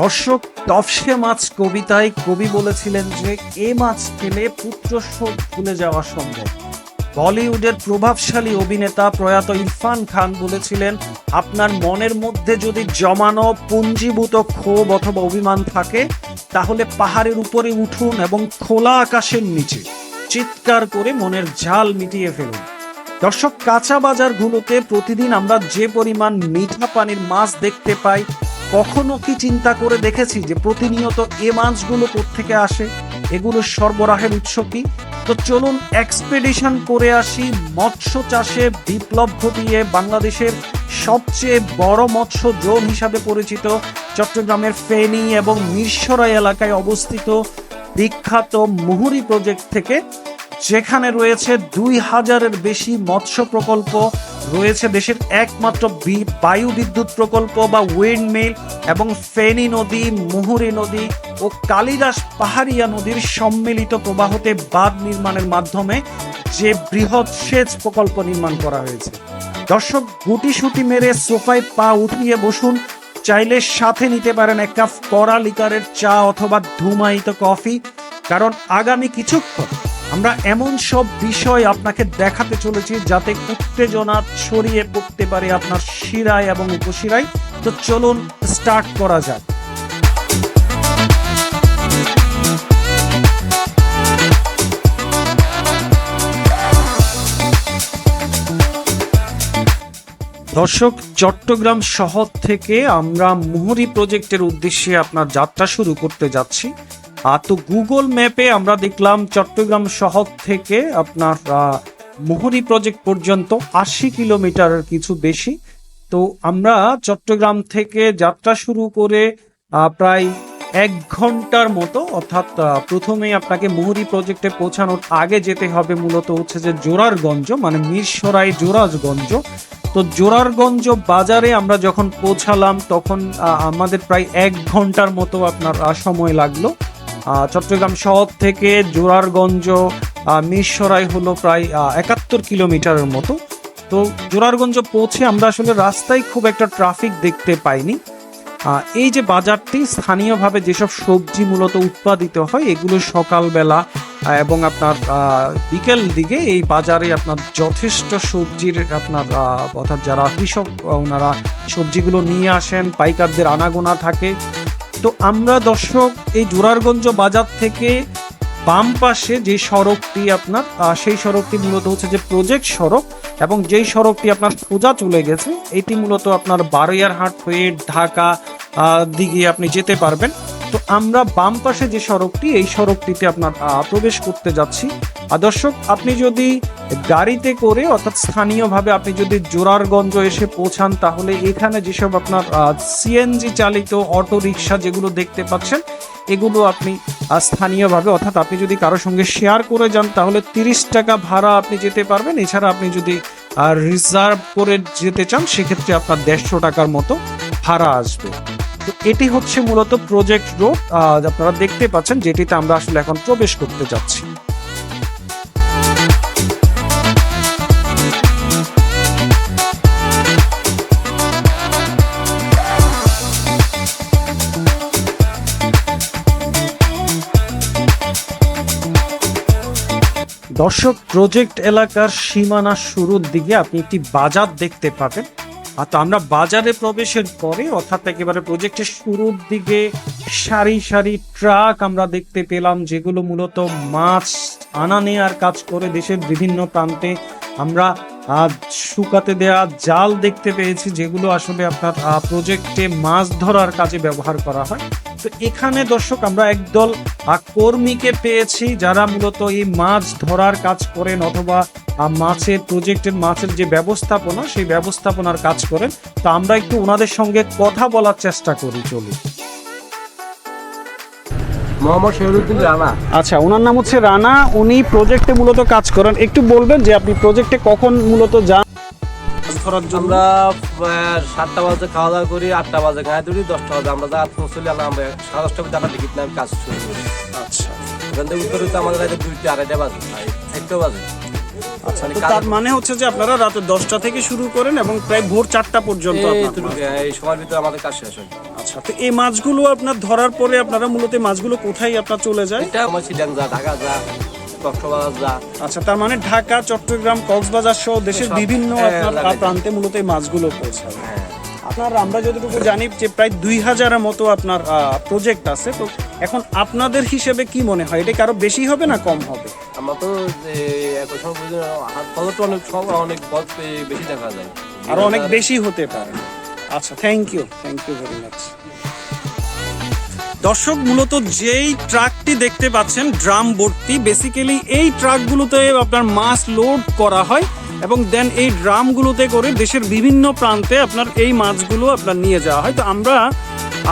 দর্শক তফসে মাছ কবিতায় কবি বলেছিলেন যে, এ মাছ খেলে পুত্র শোক ভুলে যাওয়া সম্ভব। বলিউডের প্রভাবশালী অভিনেতা প্রয়াত ইরফান খান বলেছিলেন, আপনার মনের মধ্যে যদি জমানো, পুঞ্জীভূত ক্ষোভ অথবা অভিমান থাকে, তাহলে পাহাড়ের উপরে উঠুন এবং খোলা আকাশের নিচে চিৎকার করে মনের ঝাল মিটিয়ে ফেলুন। দর্শক, কাঁচা বাজারগুলোতে প্রতিদিন আমরা যে পরিমাণ মিঠা পানির মাছ দেখতে পাই কখনো কি চিন্তা করে দেখেছি যে প্রতিনিয়ত এ মাছগুলো থেকে আসে? এগুলো সরবরাহের উৎস কি? তো চলুন এক্সপেডিশন করে আসি মৎস্য চাষে বিপ্লব ঘটিয়ে বাংলাদেশের সবচেয়ে বড় মৎস্য জোন হিসাবে পরিচিত চট্টগ্রামের ফেনী এবং মিরসরাই এলাকায় অবস্থিত বিখ্যাত মুহুরি প্রজেক্ট থেকে যেখানে রয়েছে দুই হাজারের বেশি মৎস্য প্রকল্প, রয়েছে দেশের একমাত্র বায়ু বিদ্যুৎ প্রকল্প বা উইন্ড মিল এবং ফেনী নদী, মুহুরী নদী ও কালিদাস পাহাড়িয়া নদীর সম্মিলিত প্রবাহতে বাঁধ নির্মাণের মাধ্যমে যে বৃহৎ সেচ প্রকল্প নির্মাণ করা হয়েছে। দর্শক, গুটি সুটি মেরে সোফায় পা উঠিয়ে বসুন, চাইলে সাথে নিতে পারেন এক কাপ কড়া লিকারের চা অথবা ধুমায়িত কফি, কারণ আগামী কিছুক্ষণ আমরা এমন সব বিষয় আপনাকে দেখাতে চলেছি যাতে উত্তেজনা ছড়িয়ে পড়তে পারে আপনার শিরায় এবং উপশিরায়। তো চলুন স্টার্ট করা যাক। দর্শক, চট্টগ্রাম শহর থেকে আমরা মুহুরি প্রজেক্টের উদ্দেশ্যে আপনার যাত্রা শুরু করতে যাচ্ছি। আর তো গুগল ম্যাপে আমরা দেখলাম চট্টগ্রাম শহর থেকে আপনার মুহুরী প্রজেক্ট পর্যন্ত আশি কিলোমিটার কিছু বেশি। তো আমরা চট্টগ্রাম থেকে যাত্রা শুরু করে প্রায় এক ঘণ্টার মতো, অর্থাৎ প্রথমেই আপনাকে মুহুরী প্রজেক্টে পৌঁছানোর আগে যেতে হবে মূলত হচ্ছে যে জোরারগঞ্জ মানে মিরসরাই জোরাজগঞ্জ তো জোরারগঞ্জ বাজারে আমরা যখন পৌঁছালাম, তখন আমাদের প্রায় এক ঘণ্টার মতো আপনার সময় লাগল। চট্টগ্রাম শহর থেকে জোরারগঞ্জ মিরসরাই হলো প্রায় একাত্তর কিলোমিটারের মতো। তো জোরারগঞ্জ পৌঁছে আমরা আসলে রাস্তায় খুব একটা ট্রাফিক দেখতে পাইনি। এই যে বাজারটি, স্থানীয়ভাবে যেসব সবজি মূলত উৎপাদিত হয়, এগুলো সকালবেলা এবং আপনার বিকেল দিকে এই বাজারে আপনার যথেষ্ট সবজির আপনার অর্থাৎ যারা কৃষক ওনারা সবজিগুলো নিয়ে আসেন, পাইকারদের আনাগোনা থাকে। তো আমরা দর্শক, এই জোরারগঞ্জ বাজার থেকে বাম পাশে যে সড়কটি আপনার সেই সড়কটি মূলত হচ্ছে যে প্রজেক্ট সড়ক এবং যেই সড়কটি আপনার সোজা চলে গেছে, এটি মূলত আপনার বারোয়ারহাট হয়ে ঢাকা দিকে আপনি যেতে পারবেন। তো আমরা বাম পাশে যে সড়কটি, এই সড়কটিতে আপনার প্রবেশ করতে যাচ্ছি। আর দর্শক, আপনি যদি গাড়িতে করে, অর্থাৎ স্থানীয়ভাবে আপনি যদি জোরারগঞ্জ এসে পৌঁছান, তাহলে এখানে যেসব আপনার সিএনজি চালিত অটো রিক্সা যেগুলো দেখতে পাচ্ছেন, এগুলো আপনি স্থানীয়ভাবে, অর্থাৎ আপনি যদি কারোর সঙ্গে শেয়ার করে যান, তাহলে তিরিশ টাকা ভাড়া আপনি যেতে পারবেন। এছাড়া আপনি যদি রিজার্ভ করে যেতে চান, সেক্ষেত্রে আপনার দেড়শো টাকার মতো ভাড়া আসবে। তো এটি হচ্ছে মূলত প্রজেক্ট রোড আপনারা দেখতে পাচ্ছেন, যেটিতে আমরা আসলে এখন প্রবেশ করতে যাচ্ছি। দর্শক, প্রজেক্ট এলাকার সীমানা শুরুর দিকে আপনি একটি বাজার দেখতে পাবেন। আর তো আমরা বাজারে প্রবেশের পরে অর্থাৎ একেবারে প্রজেক্টের শুরুর দিকে সারি সারি ট্রাক আমরা দেখতে পেলাম, যেগুলো মূলত মাছ আনা নেয়ার কাজ করে দেশের বিভিন্ন প্রান্তে। আমরা শুকাতে দেয়া জাল দেখতে পেয়েছি, যেগুলো আসলে আপনার প্রজেক্টে মাছ ধরার কাজে ব্যবহার করা হয়। তো এখানে দর্শক আমরা একদল কর্মীকে পেয়েছি যারা মূলত এই মাছ ধরার কাজ করেন অথবা মাছের প্রজেক্টের মাছের যে ব্যবস্থাপনা সেই ব্যবস্থাপনার কাজ করেন। তো আমরা একটু ওনাদের সঙ্গে কথা বলার চেষ্টা করি চলি। মোহাম্মদ শহরুদ্দিন রানা। আচ্ছা ওনার নাম হচ্ছে রানা। উনি প্রজেক্টে মূলত কাজ করেন। একটু বলবেন যে আপনি প্রজেক্টে কখন মূলত যান? ধরার জন্য আমরা সাতটা বাজে খাওয়া দাওয়া করি আটটা বাজে খাওয়া ধরি দশটা বাজে আমরা যা পৌঁছলি আমরা সাড়ে দশটা বাজে আমরা টিকিট নিয়ে কাজ শুরু করি। আচ্ছা। ওখান থেকে উত্তর হইতে আমাদের রাতে দুইটা আড়াইটা বাজে চারটা বাজে। আচ্ছা মানে তার মানে হচ্ছে যে আপনারা রাতে দশটা থেকে শুরু করেন এবং প্রায় ভোর চারটা পর্যন্ত এই এই সময়ের ভিতরে আমাদের কাজ শেষ হয়। আচ্ছা তো এই মাছগুলো আপনার ধরার পরে আপনারা মূলত মাছগুলো কোথায় আপনার চলে যায়? এটা আমার যা ঢাকা যা। কক্সবাজার যা। আচ্ছা তার মানে ঢাকা চট্টগ্রাম কক্সবাজার সহ দেশের বিভিন্ন হ্যাঁ, আপনার প্রান্তে মূলত এই মাছগুলো পৌঁছায় হ্যাঁ। আপনার আমরা যতটুকু জানি যে প্রায় দুই হাজারের মতো আপনার প্রজেক্ট আছে। তো এখন আপনাদের হিসেবে কি মনে হয়? এটা কি আরও বেশি হবে না কম হবে? আমার তো অনেক অনেক পথ বেশি দেখা যায়। আরও অনেক বেশি হতে পারে। আচ্ছা thank you thank you very much দর্শক মূলত যেই ট্রাকটি দেখতে পাচ্ছেন ড্রাম ভর্তি বেসিক্যালি এই ট্রাকগুলোতে আপনার মাছ লোড করা হয় এবং দেন এই ড্রামগুলোতে করে দেশের বিভিন্ন প্রান্তে আপনার এই মাছগুলো আপনার নিয়ে যাওয়া হয়। তো আমরা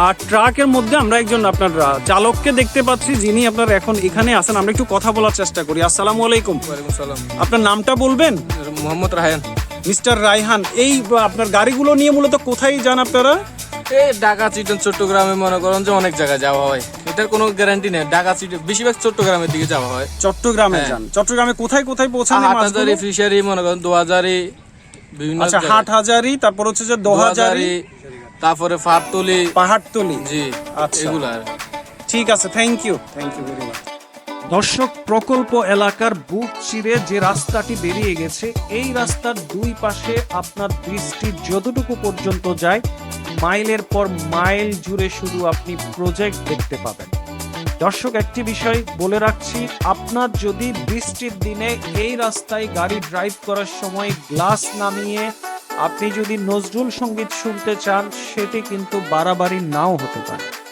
আর ট্রাকের মধ্যে আমরা একজন আপনার চালককে দেখতে পাচ্ছি যিনি আপনার এখন এখানে আছেন। আমরা একটু কথা বলার চেষ্টা করি। আসসালামু আলাইকুম। সালাম। আপনার নামটা বলবেন? মোহাম্মদ রায়হান। মিস্টার রায়হান এই আপনার গাড়িগুলো নিয়ে মূলত কোথায় যান আপনারা? এই ঢাকা চিটন চট্টগ্রামে মনে করেন যে অনেক জায়গায় যাওয়া হয় এটার কোনো গ্যারান্টি নেই ঢাকা চিটন বেশিরভাগ চট্টগ্রামের দিকে যাওয়া হয় চট্টগ্রামে হ্যাঁ। যান চট্টগ্রামে কোথায় কোথায় পৌঁছান? হাটহাজারি ফিশারি মনে করেন দোহাজারি বিভিন্ন আচ্ছা জায়গায়। হাট হাজারি তারপর হচ্ছে যে দোহাজারি তারপরে ফারতলি পাহাড়তলি জি আচ্ছা। এগুলা আর। ঠিক আছে thank you thank you very much দর্শক প্রকল্প এলাকার বুক চিরে যে রাস্তাটি বেরিয়ে গেছে এই রাস্তার দুই পাশে আপনার দৃষ্টি যতটুকু পর্যন্ত যায় মাইলের পর মাইল জুড়ে শুধু আপনি প্রজেক্ট দেখতে পাবেন। দর্শক, একটি বিষয় বলে রাখছি, আপনার যদি বৃষ্টির দিনে এই রাস্তায় গাড়ি ড্রাইভ করার সময় গ্লাস নামিয়ে আপনি যদি নজরুল সংগীত শুনতে চান, সেটি কিন্তু বাড়াবাড়ি নাও হতে পারে।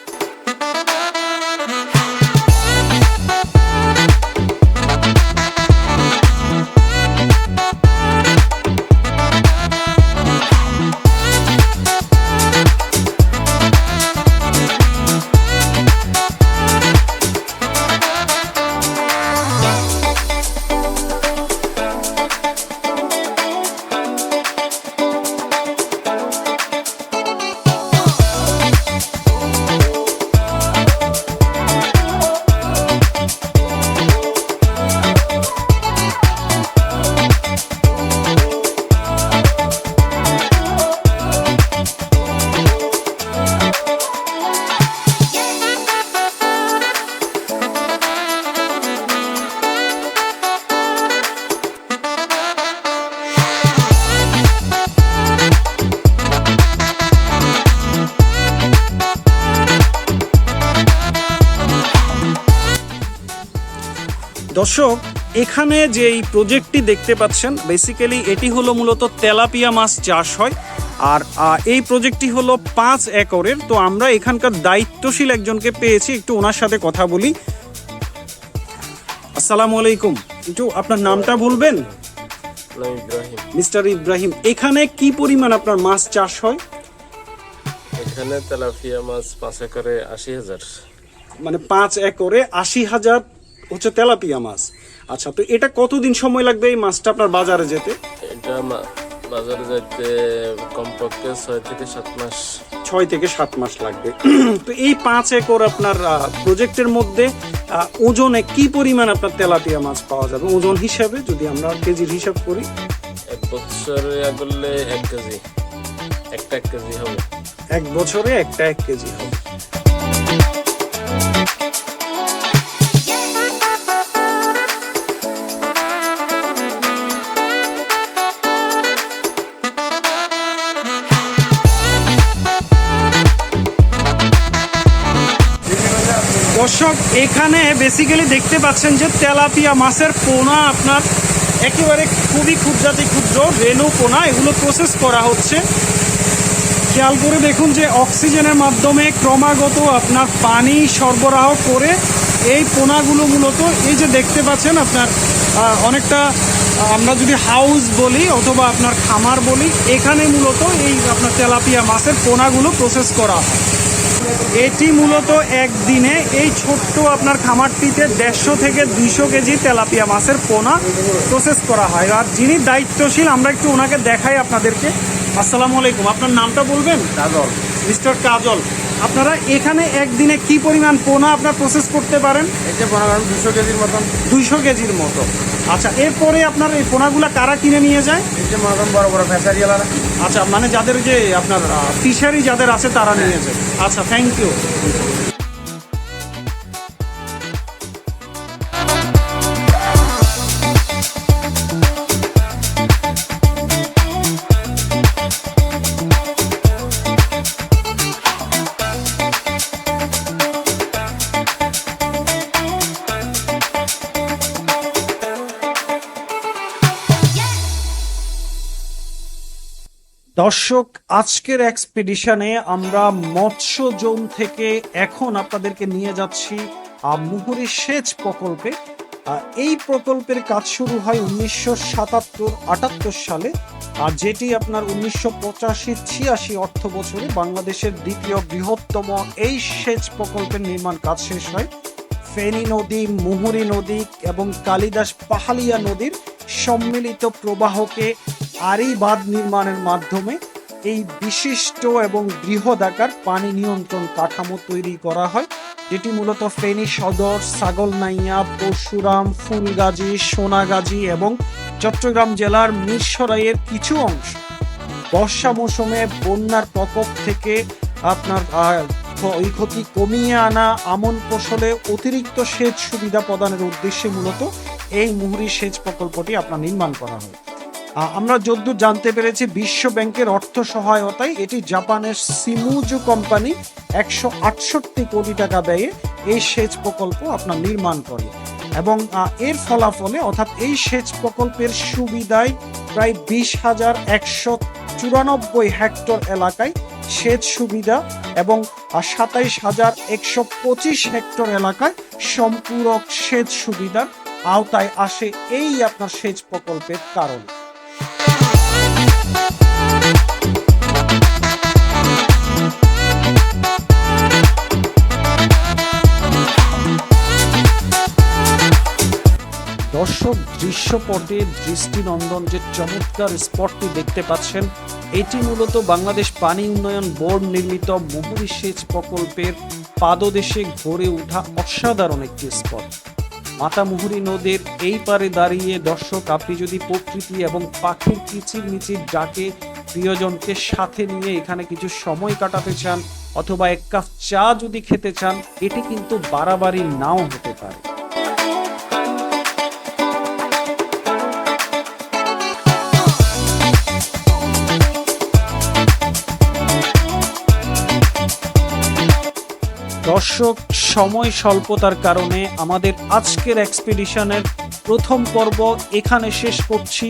দর্শক এখানে যে এই প্রজেক্টটি দেখতে পাচ্ছেন বেসিক্যালি এটি হলো মূলত তেলাপিয়া মাছ চাষ হয়। আর এই প্রজেক্টটি হলো পাঁচ একরের। তো আমরা এখানকার দায়িত্বশীল একজনকে পেয়েছি একটু ওনার সাথে কথা বলি। আসসালামু আলাইকুম। একটু আপনার নামটা বলবেন? ইব্রাহিম। মিস্টার ইব্রাহিম এখানে কি পরিমাণ আপনার মাছ চাষ হয়? এখানে তেলাপিয়া মাছ পাঁচ একরে আশি হাজার। মানে পাঁচ একরে আশি হাজার হচ্ছে তেলাপিয়া মাছ। আচ্ছা তো এটা কতদিন সময় লাগবে এই মাছটা আপনার বাজারে যেতে? এটা বাজারে যাইতে কমপক্ষে ছয় থেকে সাত মাস। ছয় থেকে সাত মাস লাগবে। তো এই পাঁচ একর আপনার প্রজেক্টের মধ্যে ওজনে কি পরিমাণ আপনার তেলাপিয়া মাছ পাওয়া যাবে? ওজন হিসাবে যদি আমরা কেজির হিসাব করি। এক বছরে করলে এক কেজি। একটা এক কেজি হবে। এক বছরে একটা এক কেজি হবে। দর্শক, এখানে বেসিক্যালি দেখতে পাচ্ছেন যে তেলাপিয়া মাছের পোনা আপনার একেবারে খুবই ক্ষুদ্রাতি ক্ষুদ্র রেনু পোনা। এগুলো প্রসেস করা হচ্ছে। খেয়াল করে দেখুন যে অক্সিজেনের মাধ্যমে ক্রমাগত আপনার পানি সরবরাহ করে এই পোনাগুলো মূলত এই যে দেখতে পাচ্ছেন আপনার অনেকটা আমরা যদি হাউস বলি অথবা আপনার খামার বলি, এখানে মূলত এই আপনার তেলাপিয়া মাছের পোনাগুলো প্রসেস করা হয়। এটি মূলত একদিনে এই ছোট্ট আপনার খামারটিতে দেড়শো থেকে দুইশো কেজি তেলাপিয়া মাছের পোনা প্রসেস করা হয়। আর যিনি দায়িত্বশীল আমরা একটু ওনাকে দেখাই আপনাদেরকে। আসসালামু আলাইকুম। আপনার নামটা বলবেন? কাজল। মিস্টার কাজল। আপনারা এখানে একদিনে কি পরিমাণ পোনা আপনার প্রসেস করতে পারেন? এই যে দুশো কেজির মতন। দুইশো কেজির মতো। আচ্ছা এরপরে আপনার এই পোনাগুলা কারা কিনে নিয়ে যায়? এই যে মনে করেন বড় বড় ফ্যাসারিওয়ালারা আচ্ছা মানে যাদের যে আপনার ফিশারি যাদের আছে তারা নিয়ে যায়। আচ্ছা থ্যাংক ইউ দর্শক, আজকের এক্সপেডিশনে আমরা মৎস্য জোন থেকে এখন আপনাদেরকে নিয়ে যাচ্ছি মুহুরী সেচ প্রকল্পে। এই প্রকল্পের কাজ শুরু হয় উনিশশো সাতাত্তর আটাত্তর সালে, আর যেটি আপনার উনিশশো পঁচাশি ছিয়াশি অর্থ বছরে বাংলাদেশের দ্বিতীয় বৃহত্তম এই সেচ প্রকল্পের নির্মাণ কাজ শেষ হয়। ফেনী নদী, মুহুরী নদী এবং কালিদাস পাহালিয়া নদীর সম্মিলিত প্রবাহকে আরি বাঁধ নির্মাণের মাধ্যমে এই বিশিষ্ট এবং বৃহদাকার পানি নিয়ন্ত্রণ কাঠামো তৈরি করা হয়, যেটি মূলত ফেনী সদর সাগলনাইয়া পরশুরাম, ফুলগাজী, সোনাগাজী এবং চট্টগ্রাম জেলার মিরসরাইয়ের কিছু অংশ। বর্ষা মৌসুমে বন্যার প্রকোপ থেকে আপনার এই ক্ষতি কমিয়ে আনা আমন ফসলে অতিরিক্ত সেচ সুবিধা প্রদানের উদ্দেশ্যে মূলত এই মুহুরি সেচ প্রকল্পটি আপনার নির্মাণ করা হয়। আমরা যদ্দূর জানতে পেরেছি, বিশ্ব ব্যাংকের অর্থ সহায়তায় এটি জাপানের সিমুজু কোম্পানি একশো আটষট্টি কোটি টাকা ব্যয়ে এই সেচ প্রকল্প আপনার নির্মাণ করে। এবং এর ফলাফলে অর্থাৎ এই সেচ প্রকল্পের সুবিধায় প্রায় বিশ হাজার একশো চুরানব্বই হেক্টর এলাকায় সেচ সুবিধা এবং সাতাইশ হাজার একশো পঁচিশ হেক্টর এলাকায় সম্পূরক সেচ সুবিধার আওতায় আসে এই আপনার সেচ প্রকল্পের কারণে। দর্শক দৃশ্যপটে দৃষ্টিনন্দন যে চমৎকার স্পটটি দেখতে পাচ্ছেন, এটি মূলত বাংলাদেশ পানি উন্নয়ন বোর্ড নির্মিত মুহুরি সেচ প্রকল্পের পাদদেশে গড়ে ওঠা অসাধারণ একটি স্পট। মাতামুহুরি নদীর এই পারে দাঁড়িয়ে দর্শক, আপনি যদি প্রকৃতি এবং পাখির কিচির মিচির ডাকে প্রিয়জনকে সাথে নিয়ে এখানে কিছু সময় কাটাতে চান অথবা এক কাপ চা যদি খেতে চান, এটি কিন্তু বাড়াবাড়ি নাও হতে পারে। দর্শক, সময় স্বল্পতার কারণে আমাদের আজকের এক্সপিডিশনের প্রথম পর্ব এখানে শেষ করছি।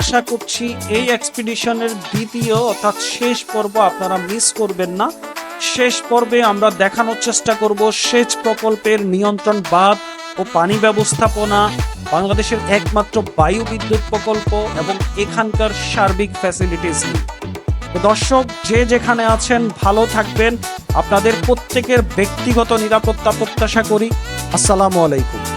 আশা করছি এই এক্সপিডিশনের দ্বিতীয় অর্থাৎ শেষ পর্ব আপনারা মিস করবেন না। শেষ পর্বে আমরা দেখানোর চেষ্টা করব সেচ প্রকল্পের নিয়ন্ত্রণ বাঁধ ও পানি ব্যবস্থাপনা, বাংলাদেশের একমাত্র বায়ু বিদ্যুৎ প্রকল্প এবং এখানকার সার্বিক ফ্যাসিলিটিস দর্শক, যে যেখানে আছেন, ভালো থাকবেন। আপনাদের প্রত্যেকের ব্যক্তিগত নিরাপত্তা প্রত্যাশা করি। আসসালামু আলাইকুম।